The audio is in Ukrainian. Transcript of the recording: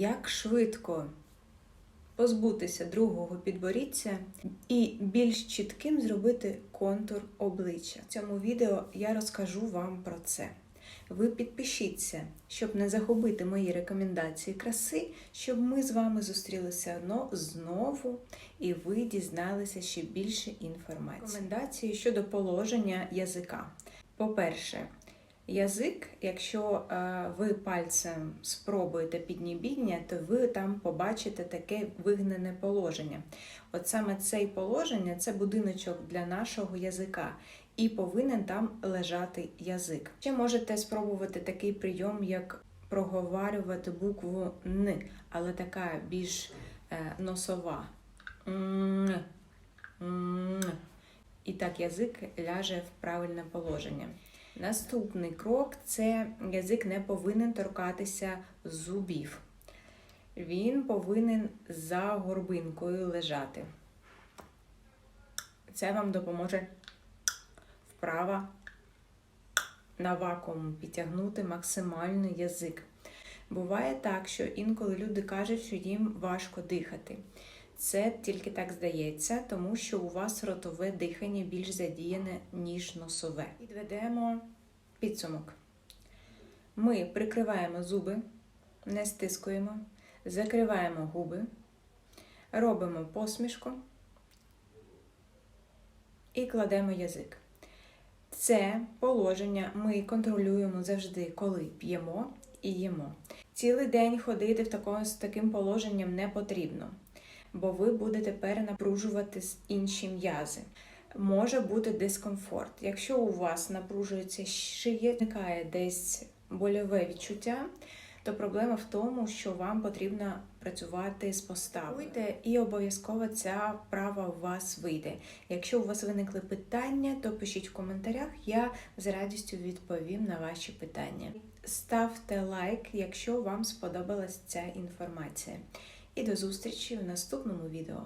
Як швидко позбутися другого підборідця і більш чітким зробити контур обличчя. В цьому відео я розкажу вам про це. Ви підпишіться, щоб не загубити мої рекомендації краси, щоб ми з вами зустрілися знову і ви дізналися ще більше інформації. Рекомендації щодо положення язика. По-перше, Язик, якщо е, ви пальцем спробуєте піднібіння, то ви там побачите таке вигнене положення. От саме це положення це будиночок для нашого язика, і повинен там лежати язик. Ще можете спробувати такий прийом, як проговарювати букву Н, але така більш е, носова. І так язик ляже в правильне положення. Наступний крок це язик не повинен торкатися зубів. Він повинен за горбинкою лежати. Це вам допоможе вправо на вакуум підтягнути максимально язик. Буває так, що інколи люди кажуть, що їм важко дихати. Це тільки так здається, тому що у вас ротове дихання більш задіяне, ніж носове. Підведемо підсумок. Ми прикриваємо зуби, не стискуємо, закриваємо губи, робимо посмішку і кладемо язик. Це положення ми контролюємо завжди, коли п'ємо і їмо. Цілий день ходити в такому, з таким положенням не потрібно бо ви будете перенапружувати інші м'язи. Може бути дискомфорт. Якщо у вас напружується шия, виникає десь больове відчуття, то проблема в тому, що вам потрібно працювати з поставою. І обов'язково ця вправа у вас вийде. Якщо у вас виникли питання, то пишіть в коментарях, я з радістю відповім на ваші питання. Ставте лайк, якщо вам сподобалась ця інформація. І до зустрічі в наступному відео.